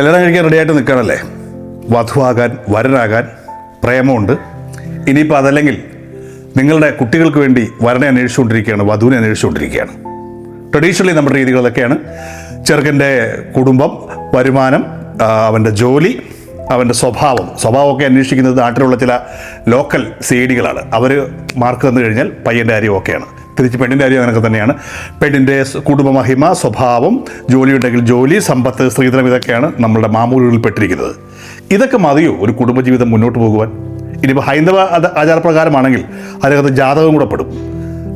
കല്യാണം കഴിക്കാൻ റെഡിയായിട്ട് നിൽക്കണല്ലേ വധുവാകാൻ വരനാകാൻ പ്രേമമുണ്ട്. ഇനിയിപ്പോൾ അതല്ലെങ്കിൽ നിങ്ങളുടെ കുട്ടികൾക്ക് വേണ്ടി വരനെ അന്വേഷിച്ചുകൊണ്ടിരിക്കുകയാണ് വധുവിനെ അന്വേഷിച്ചുകൊണ്ടിരിക്കുകയാണ്. ട്രഡീഷണലി നമ്മുടെ രീതികളൊക്കെയാണ്. ചെറുക്കന്റെ കുടുംബം വരുമാനം അവന്റെ ജോലി അവന്റെ സ്വഭാവം. സ്വഭാവമൊക്കെ അന്വേഷിക്കുന്നത് നാട്ടിലുള്ള ചില ലോക്കൽ സി ഡികളാണ് അവർ മാർക്ക് തന്നു കഴിഞ്ഞാൽ പയ്യന്റെ കാര്യം ഓക്കെയാണ് തിരിച്ച് പെണ്ണിന്റെ കാര്യം അങ്ങനെയൊക്കെ തന്നെയാണ്. പെണ്ണിന്റെ കുടുംബമഹിമ കുടുംബ മഹിമ സ്വഭാവം ജോലി ഉണ്ടെങ്കിൽ ജോലി സമ്പത്ത് സ്ത്രീധനം ഇതൊക്കെയാണ് നമ്മളുടെ മാമൂലുകളിൽ പെട്ടിരിക്കുന്നത് ഇതൊക്കെ മതിയോ ഒരു കുടുംബജീവിതം മുന്നോട്ട് പോകുവാൻ? ഇനിയിപ്പോൾ ഹൈന്ദവ ആചാരപ്രകാരമാണെങ്കിൽ അതിനകത്ത് ജാതകം കൂടെ പെടും.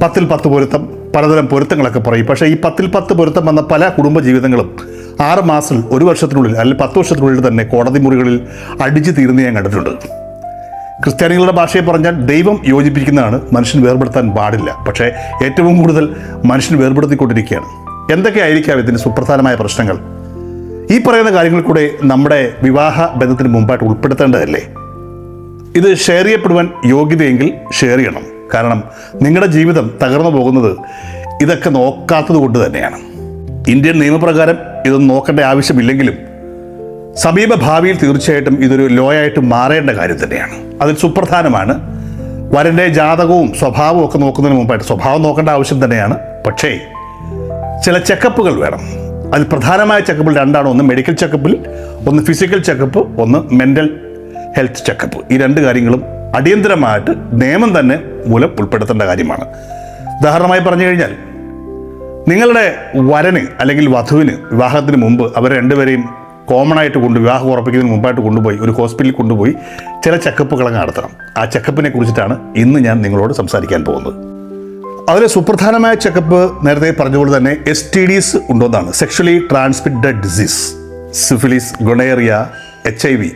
പത്തിൽ പത്ത് പൊരുത്തം പലതരം പൊരുത്തങ്ങളൊക്കെ പറയും. പക്ഷേ ഈ പത്തിൽ പത്ത് പൊരുത്തം വന്ന പല കുടുംബജീവിതങ്ങളും ആറ് മാസത്തിൽ ഒരു വർഷത്തിനുള്ളിൽ അല്ലെങ്കിൽ പത്ത് വർഷത്തിനുള്ളിൽ തന്നെ കോടതി മുറികളിൽ അടിച്ചു തീർന്ന് ഞാൻ കണ്ടിട്ടുണ്ട്. ക്രിസ്ത്യാനികളുടെ ഭാഷയെ പറഞ്ഞാൽ ദൈവം യോജിപ്പിക്കുന്നതാണ്. മനുഷ്യൻ വേർപെടുത്താൻ പാടില്ല. പക്ഷേ ഏറ്റവും കൂടുതൽ മനുഷ്യൻ വേർപെടുത്തിക്കൊണ്ടിരിക്കുകയാണ്. എന്തൊക്കെയായിരിക്കാം ഇതിന് സുപ്രധാനമായ പ്രശ്നങ്ങൾ? ഈ പറയുന്ന കാര്യങ്ങൾ കൂടെ നമ്മുടെ വിവാഹ ബന്ധത്തിന് മുമ്പായിട്ട് ഉൾപ്പെടുത്തേണ്ടതല്ലേ? ഇത് ഷെയർ ചെയ്യപ്പെടുവാൻ യോഗ്യതയെങ്കിൽ ഷെയർ ചെയ്യണം. കാരണം നിങ്ങളുടെ ജീവിതം തകർന്നു പോകുന്നത് ഇതൊക്കെ നോക്കാത്തത് കൊണ്ട് തന്നെയാണ്. ഇന്ത്യൻ നിയമപ്രകാരം ഇതൊന്നും നോക്കേണ്ട ആവശ്യമില്ലെങ്കിലും സമീപ ഭാവിയിൽ തീർച്ചയായിട്ടും ഇതൊരു ലോയായിട്ട് മാറേണ്ട കാര്യം തന്നെയാണ്. അതിൽ സുപ്രധാനമാണ് വരന്റെ ജാതകവും സ്വഭാവവും ഒക്കെ നോക്കുന്നതിന് മുമ്പായിട്ട് സ്വഭാവം നോക്കേണ്ട ആവശ്യം തന്നെയാണ്. പക്ഷേ ചില ചെക്കപ്പുകൾ വേണം. അതിൽ പ്രധാനമായ ചെക്കപ്പിൽ രണ്ടാണ്. ഒന്ന് മെഡിക്കൽ ചെക്കപ്പിൽ ഒന്ന് ഫിസിക്കൽ ചെക്കപ്പ് ഒന്ന് മെന്റൽ ഹെൽത്ത് ചെക്കപ്പ് ഈ രണ്ട് കാര്യങ്ങളും അടിയന്തരമായിട്ട് നിയമം തന്നെ മൂലം ഉൾപ്പെടുത്തേണ്ട കാര്യമാണ്. ഉദാഹരണമായി പറഞ്ഞു കഴിഞ്ഞാൽ നിങ്ങളുടെ വരന് അല്ലെങ്കിൽ വധുവിന് വിവാഹത്തിന് മുമ്പ് അവർ രണ്ടുപേരെയും കോമൺ ആയിട്ട് കൊണ്ട് വിവാഹം ഉറപ്പിക്കുന്നതിന് മുമ്പായിട്ട് കൊണ്ടുപോയി ഒരു ഹോസ്പിറ്റലിൽ കൊണ്ടുപോയി ചില ചെക്കപ്പുകളങ്ങ് നടത്തണം. ആ ചെക്കപ്പിനെ കുറിച്ചിട്ടാണ് ഇന്ന് ഞാൻ നിങ്ങളോട് സംസാരിക്കാൻ പോകുന്നത്. അതിലെ സുപ്രധാനമായ ചെക്കപ്പ് നേരത്തെ പറഞ്ഞതുപോലെ തന്നെ S T Ds ഉണ്ടോന്നാണ്. Sexually transmitted disease syphilis gonorrhea H I V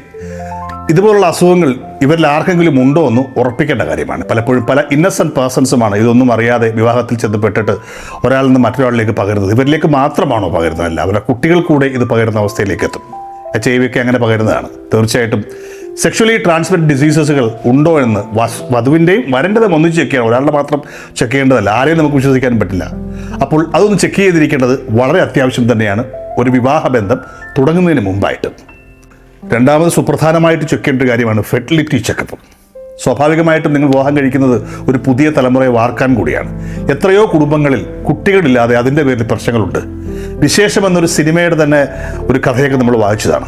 ഇതുപോലുള്ള അസുഖങ്ങൾ ഇവരിൽ ആർക്കെങ്കിലും ഉണ്ടോ എന്ന് ഉറപ്പിക്കേണ്ട കാര്യമാണ്. പലപ്പോഴും പല ഇന്നസെന്റ് പേഴ്സൺസുമാണ് ഇതൊന്നും അറിയാതെ വിവാഹത്തിൽ ചെന്നപ്പെട്ടിട്ട് ഒരാളിൽ നിന്ന് മറ്റൊരാളിലേക്ക് പകരുന്നത്. ഇവരിലേക്ക് മാത്രമാണോ പകരുന്നതല്ല അവരുടെ കുട്ടികൾ കൂടെ ഇത് പകരുന്ന അവസ്ഥയിലേക്ക് എത്തും. എച്ച് ഐ വി ഒക്കെ അങ്ങനെ പകരുന്നതാണ്. തീർച്ചയായിട്ടും സെക്ഷലി ട്രാൻസ്മിറ്റഡ് ഡിസീസസുകൾ ഉണ്ടോ എന്ന് വധുവിന്റെയും വരേണ്ടതും ഒന്നിച്ച് ചെക്ക് ചെയ്യണം ഒരാളുടെ മാത്രം ചെക്ക് ചെയ്യേണ്ടതല്ല. ആരെയും നമുക്ക് വിശ്വസിക്കാൻ പറ്റില്ല. അപ്പോൾ അതൊന്ന് ചെക്ക് ചെയ്തിരിക്കേണ്ടത് വളരെ അത്യാവശ്യം തന്നെയാണ്. ഒരു വിവാഹ ബന്ധം തുടങ്ങുന്നതിന് മുമ്പായിട്ട്. രണ്ടാമത് സുപ്രധാനമായിട്ട് ചെക്ക് ചെയ്യേണ്ട കാര്യമാണ് ഫെർട്ടിലിറ്റി ചെക്കപ്പ് സ്വാഭാവികമായിട്ടും നിങ്ങൾ വിവാഹം കഴിക്കുന്നത് ഒരു പുതിയ തലമുറയെ വാർക്കാൻ കൂടിയാണ്. എത്രയോ കുടുംബങ്ങളിൽ കുട്ടികളില്ലാതെ അതിന്റെ പേരിൽ പ്രശ്നങ്ങളുണ്ട്. വിശേഷം എന്നൊരു സിനിമയുടെ തന്നെ ഒരു കഥയൊക്കെ നമ്മൾ വായിച്ചതാണ്.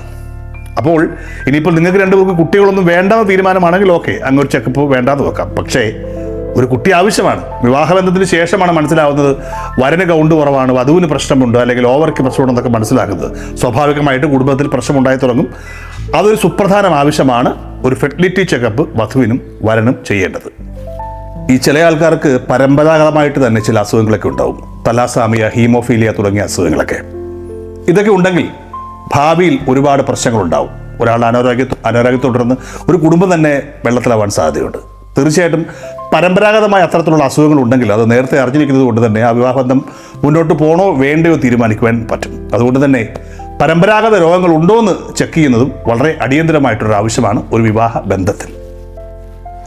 അപ്പോൾ ഇനിയിപ്പോൾ നിങ്ങൾക്ക് രണ്ടുപേർക്ക് കുട്ടികളൊന്നും വേണ്ടെന്ന തീരുമാനമാണെങ്കിൽ ഓക്കെ അങ്ങ് ഒരു ചെക്കപ്പ് വേണ്ടാന്ന് വെക്കാം. പക്ഷേ ഒരു കുട്ടി ആവശ്യമാണ്. വിവാഹബന്ധത്തിന് ശേഷമാണ് മനസ്സിലാവുന്നത് വരന് കൗണ്ട് കുറവാണ് വധുവിന് പ്രശ്നമുണ്ട് അല്ലെങ്കിൽ ഓവർക്ക് പ്രശ്നമുണ്ടെന്നൊക്കെ മനസ്സിലാക്കുന്നത്. സ്വാഭാവികമായിട്ട് കുടുംബത്തിൽ പ്രശ്നമുണ്ടായി തുടങ്ങും. അതൊരു സുപ്രധാനം ആവശ്യമാണ് ഒരു ഫെർട്ടിലിറ്റി ചെക്കപ്പ് വധുവിനും വരനും ചെയ്യേണ്ടത്. ഈ ചില ആൾക്കാർക്ക് പരമ്പരാഗതമായിട്ട് തന്നെ ചില അസുഖങ്ങളൊക്കെ ഉണ്ടാവും. തലാസാമിയ ഹീമോഫീലിയ തുടങ്ങിയ അസുഖങ്ങളൊക്കെ. ഇതൊക്കെ ഉണ്ടെങ്കിൽ ഭാവിയിൽ ഒരുപാട് പ്രശ്നങ്ങളുണ്ടാവും. ഒരാൾ അനാരോഗ്യ അനാരോഗ്യം തുടർന്ന് ഒരു കുടുംബം തന്നെ വെള്ളത്തിലാവാൻ സാധ്യതയുണ്ട്. തീർച്ചയായിട്ടും പരമ്പരാഗതമായ അത്തരത്തിലുള്ള അസുഖങ്ങൾ ഉണ്ടെങ്കിൽ അത് നേരത്തെ അറിഞ്ഞിരിക്കുന്നത് കൊണ്ട് തന്നെ ആ വിവാഹബന്ധം മുന്നോട്ട് പോകണോ വേണ്ടയോ തീരുമാനിക്കുവാൻ പറ്റും. അതുകൊണ്ട് തന്നെ പരമ്പരാഗത രോഗങ്ങൾ ഉണ്ടോ എന്ന് ചെക്ക് ചെയ്യുന്നതും വളരെ അടിയന്തരമായിട്ടൊരു ആവശ്യമാണ് ഒരു വിവാഹ ബന്ധത്തിൽ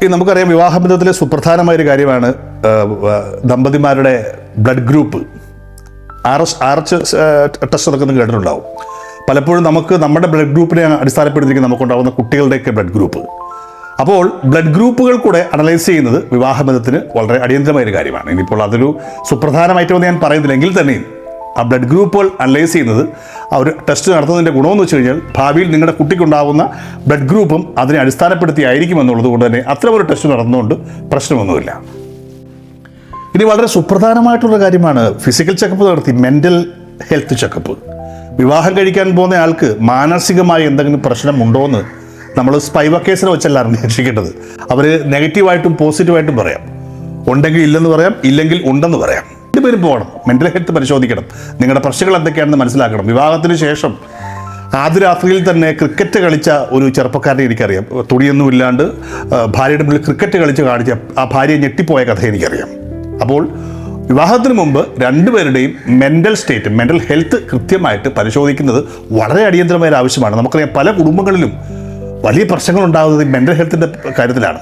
ഈ നമുക്കറിയാം വിവാഹബന്ധത്തിലെ സുപ്രധാനമായ ഒരു കാര്യമാണ് ദമ്പതിമാരുടെ blood group. R S R H test നടക്കുന്ന കേട്ടിട്ടുണ്ടാവും. പലപ്പോഴും നമുക്ക് നമ്മുടെ ബ്ലഡ് ഗ്രൂപ്പിനെ അടിസ്ഥാനപ്പെടുത്തിയിരിക്കും നമുക്കുണ്ടാകുന്ന കുട്ടികളുടെയൊക്കെ ബ്ലഡ് ഗ്രൂപ്പ്. അപ്പോൾ ബ്ലഡ് ഗ്രൂപ്പുകൾ കൂടെ അനലൈസ് ചെയ്യുന്നത് വിവാഹബന്ധത്തിന് വളരെ അടിയന്തരമായ ഒരു കാര്യമാണ്. ഇനിയിപ്പോൾ അതൊരു സുപ്രധാനമായിട്ടൊന്നും ഞാൻ പറയുന്നില്ലെങ്കിൽ തന്നെയും ആ ബ്ലഡ് ഗ്രൂപ്പുകൾ അനലൈസ് ചെയ്യുന്നത് ഒരു ടെസ്റ്റ് നടത്തുന്നതിന്റെ ഗുണമെന്ന് വെച്ച് കഴിഞ്ഞാൽ ഭാവിയിൽ നിങ്ങളുടെ കുട്ടിക്കുണ്ടാകുന്ന ബ്ലഡ് ഗ്രൂപ്പും അതിനെ അടിസ്ഥാനപ്പെടുത്തി ആയിരിക്കും എന്നുള്ളത് കൊണ്ട് തന്നെ അത്തരമൊരു ടെസ്റ്റ് നടന്നുകൊണ്ട് പ്രശ്നമൊന്നുമില്ല. ഇനി വളരെ സുപ്രധാനമായിട്ടുള്ള കാര്യമാണ് ഫിസിക്കൽ ചെക്കപ്പ് നടത്തി മെന്റൽ ഹെൽത്ത് ചെക്കപ്പ് വിവാഹം കഴിക്കാൻ പോകുന്ന ആൾക്ക് മാനസികമായി എന്തെങ്കിലും പ്രശ്നമുണ്ടോ എന്ന് നമ്മൾ സ്പൈവ കേസിനെ വെച്ചല്ല അന്വേഷിക്കേണ്ടത് അവർ നെഗറ്റീവായിട്ടും പോസിറ്റീവായിട്ടും പറയാം. ഉണ്ടെങ്കിൽ ഇല്ലെന്ന് പറയാം ഇല്ലെങ്കിൽ ഉണ്ടെന്ന് പറയാം. രണ്ടുപേരും പോകണം. മെന്റൽ ഹെൽത്ത് പരിശോധിക്കണം. നിങ്ങളുടെ പ്രശ്നങ്ങൾ എന്തൊക്കെയാണെന്ന് മനസ്സിലാക്കണം. വിവാഹത്തിന് ശേഷം ആദ്യ രാത്രിയിൽ തന്നെ ക്രിക്കറ്റ് കളിച്ച ഒരു ചെറുപ്പക്കാരനെ എനിക്കറിയാം. തുണിയൊന്നും ഇല്ലാണ്ട് ഭാര്യയുടെ മുന്നിൽ ക്രിക്കറ്റ് കളിച്ച് കാണിച്ച ആ ഭാര്യയെ ഞെട്ടിപ്പോയ കഥ എനിക്കറിയാം. അപ്പോൾ വിവാഹത്തിന് മുമ്പ് രണ്ടുപേരുടെയും മെന്റൽ സ്റ്റേറ്റ് മെന്റൽ ഹെൽത്ത് കൃത്യമായിട്ട് പരിശോധിക്കുന്നത് വളരെ അടിയന്തരമായ ആവശ്യമാണ്. നമുക്കറിയാം പല കുടുംബങ്ങളിലും വലിയ പ്രശ്നങ്ങൾ ഉണ്ടാകുന്നത് മെന്റൽ ഹെൽത്തിന്റെ കാര്യത്തിലാണ്.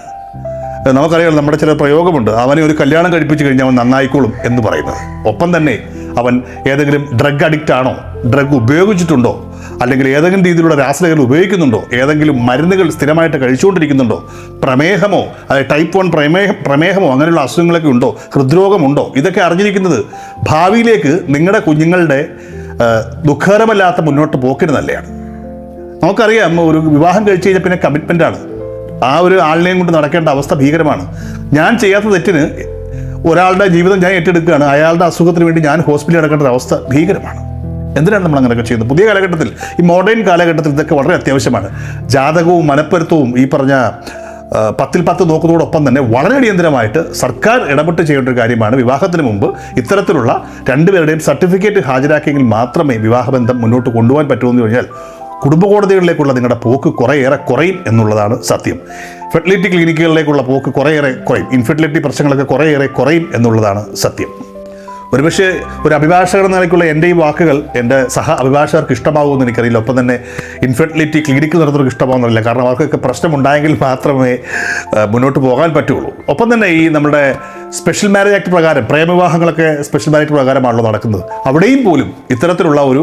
നമുക്കറിയാം നമ്മുടെ ചില പ്രയോഗമുണ്ട്. അവനെ ഒരു കല്യാണം കഴിപ്പിച്ച് കഴിഞ്ഞാൽ അവൻ നന്നായിക്കോളും എന്ന് പറയുന്നത്. ഒപ്പം തന്നെ അവൻ ഏതെങ്കിലും ഡ്രഗ് അഡിക്റ്റ് ആണോ ഡ്രഗ് ഉപയോഗിച്ചിട്ടുണ്ടോ അല്ലെങ്കിൽ ഏതെങ്കിലും രീതിയിലുള്ള രാസലകൾ ഉപയോഗിക്കുന്നുണ്ടോ ഏതെങ്കിലും മരുന്നുകൾ സ്ഥിരമായിട്ട് കഴിച്ചുകൊണ്ടിരിക്കുന്നുണ്ടോ പ്രമേഹമോ അതായത് ടൈപ്പ് വൺ പ്രമേഹ പ്രമേഹമോ അങ്ങനെയുള്ള അസുഖങ്ങളൊക്കെ ഉണ്ടോ ഹൃദ്രോഗമുണ്ടോ ഇതൊക്കെ അറിഞ്ഞിരിക്കുന്നത് ഭാവിയിലേക്ക് നിങ്ങളുടെ കുഞ്ഞുങ്ങളുടെ ദുഃഖകരമല്ലാത്ത മുന്നോട്ട് പോക്കിന് നല്ലതാണ് നമുക്കറിയാം ഒരു വിവാഹം കഴിച്ച് കഴിഞ്ഞാൽ പിന്നെ കമ്മിറ്റ്മെന്റാണ് ആ ഒരു ആളിനെയും കൊണ്ട് നടക്കേണ്ട അവസ്ഥ ഭീകരമാണ്. ഞാൻ ചെയ്യാത്ത തെറ്റിന് ഒരാളുടെ ജീവിതം ഞാൻ ഏറ്റെടുക്കുകയാണ്. അയാളുടെ അസുഖത്തിന് വേണ്ടി ഞാൻ ഹോസ്പിറ്റലിൽ നടക്കേണ്ട അവസ്ഥ ഭീകരമാണ്. എന്തിനാണ് നമ്മൾ അങ്ങനെയൊക്കെ ചെയ്യുന്നത്? പുതിയ കാലഘട്ടത്തിൽ ഈ മോഡേൺ കാലഘട്ടത്തിൽ ഇതൊക്കെ വളരെ അത്യാവശ്യമാണ്. ജാതകവും മനപ്പൊരുത്തവും ഈ പറഞ്ഞ പത്തിൽ പത്ത് നോക്കുന്നതോടൊപ്പം തന്നെ വളരെ അടിയന്തരമായിട്ട് സർക്കാർ ഇടപെട്ട് ചെയ്യേണ്ട ഒരു കാര്യമാണ്. വിവാഹത്തിന് മുമ്പ് ഇത്തരത്തിലുള്ള രണ്ടുപേരുടെയും സർട്ടിഫിക്കറ്റ് ഹാജരാക്കിയെങ്കിൽ മാത്രമേ വിവാഹബന്ധം മുന്നോട്ട് കൊണ്ടുപോകാൻ പറ്റുമെന്ന് കഴിഞ്ഞാൽ കുടുംബ കോടതികളിലേക്കുള്ള നിങ്ങളുടെ പോക്ക് കുറേയേറെ കുറയും എന്നുള്ളതാണ് സത്യം. ഫെർട്ടിലിറ്റി ക്ലിനിക്കുകളിലേക്കുള്ള പോക്ക് കുറേയേറെ കുറയും. ഇൻഫെർട്ടിലിറ്റി പ്രശ്നങ്ങളൊക്കെ കുറേയേറെ കുറയും എന്നുള്ളതാണ് സത്യം. ഒരുപക്ഷെ ഒരു അഭിഭാഷകർ നിലയ്ക്കുള്ള എന്റെ ഈ വാക്കുകൾ എന്റെ സഹ അഭിഭാഷകർക്ക് ഇഷ്ടമാകുമെന്ന് എനിക്കറിയില്ല. ഒപ്പം തന്നെ ഇൻഫെർട്ടിലിറ്റി ക്ലിനിക്ക് നടത്തുന്നവർക്ക് ഇഷ്ടമാകുന്നില്ല കാരണം അവർക്കൊക്കെ പ്രശ്നമുണ്ടായെങ്കിൽ മാത്രമേ മുന്നോട്ട് പോകാൻ പറ്റുള്ളൂ. ഒപ്പം തന്നെ ഈ നമ്മുടെ സ്പെഷ്യൽ മാരേജ് ആക്ട് പ്രകാരം പ്രേമവിവാഹങ്ങളൊക്കെ സ്പെഷ്യൽ മാരേജ് പ്രകാരമാണല്ലോ നടക്കുന്നത്. അവിടെയും പോലും ഇത്തരത്തിലുള്ള ഒരു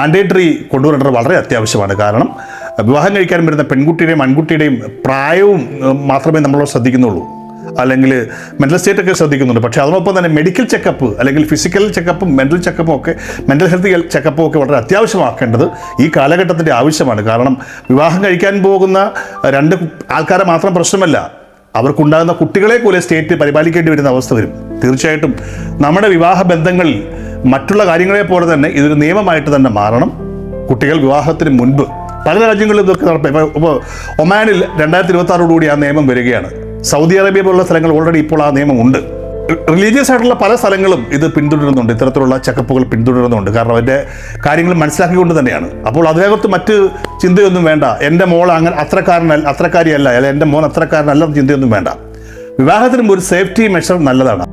മാൻഡേറ്ററി കൊണ്ടുവരേണ്ടത് വളരെ അത്യാവശ്യമാണ്. കാരണം വിവാഹം കഴിക്കാൻ വരുന്ന പെൺകുട്ടിയുടെയും ആൺകുട്ടിയുടെയും പ്രായവും മാത്രമേ നമ്മൾ ശ്രദ്ധിക്കുന്നുള്ളൂ. അല്ലെങ്കിൽ മെന്റൽ സ്റ്റേറ്റ് ഒക്കെ ശ്രദ്ധിക്കുന്നുണ്ട്. പക്ഷേ അതിനൊപ്പം തന്നെ മെഡിക്കൽ ചെക്കപ്പ് അല്ലെങ്കിൽ ഫിസിക്കൽ ചെക്കപ്പും മെന്റൽ ചെക്കപ്പും ഒക്കെ മെന്റൽ ഹെൽത്ത് ചെക്കപ്പും ഒക്കെ വളരെ അത്യാവശ്യമാക്കേണ്ടത് ഈ കാലഘട്ടത്തിന്റെ ആവശ്യമാണ്. കാരണം വിവാഹം കഴിക്കാൻ പോകുന്ന രണ്ട് ആൾക്കാരെ മാത്രം പ്രശ്നമല്ല. അവർക്കുണ്ടാകുന്ന കുട്ടികളെ പോലെ സ്റ്റേറ്റ് പരിപാലിക്കേണ്ടി വരുന്ന അവസ്ഥ വരും. തീർച്ചയായിട്ടും നമ്മുടെ വിവാഹ ബന്ധങ്ങളിൽ മറ്റുള്ള കാര്യങ്ങളെ പോലെ തന്നെ ഇതൊരു നിയമമായിട്ട് തന്നെ മാറണം. കുട്ടികൾ വിവാഹത്തിന് മുൻപ് പല രാജ്യങ്ങളിലും ഇതൊക്കെ നടപ്പ ഇപ്പോൾ ഇപ്പോൾ ഒമാനിൽ രണ്ടായിരത്തി ഇരുപത്തി ആറോടുകൂടി ആ നിയമം വരികയാണ്. സൗദി അറേബ്യ പോലുള്ള സ്ഥലങ്ങൾ ഓൾറെഡി ഇപ്പോൾ ആ നിയമമുണ്ട്. റിലീജിയസ് ആയിട്ടുള്ള പല സ്ഥലങ്ങളും ഇത് പിന്തുടരുന്നുണ്ട്. ഇത്തരത്തിലുള്ള ചെക്കപ്പുകൾ പിന്തുടരുന്നുണ്ട്. കാരണം അതിന്റെ കാര്യങ്ങൾ മനസ്സിലാക്കിക്കൊണ്ട് തന്നെയാണ്. അപ്പോൾ അതിനകത്ത് മറ്റ് ചിന്തയൊന്നും വേണ്ട. എന്റെ മോൾ അങ്ങനെ അത്രക്കാരനല്ല അത്രക്കാരിയല്ല അല്ലെങ്കിൽ എന്റെ മോൻ അത്രക്കാരനല്ല ചിന്തയൊന്നും വേണ്ട. വിവാഹത്തിനും ഒരു സേഫ്റ്റി മെഷർ നല്ലതാണ്.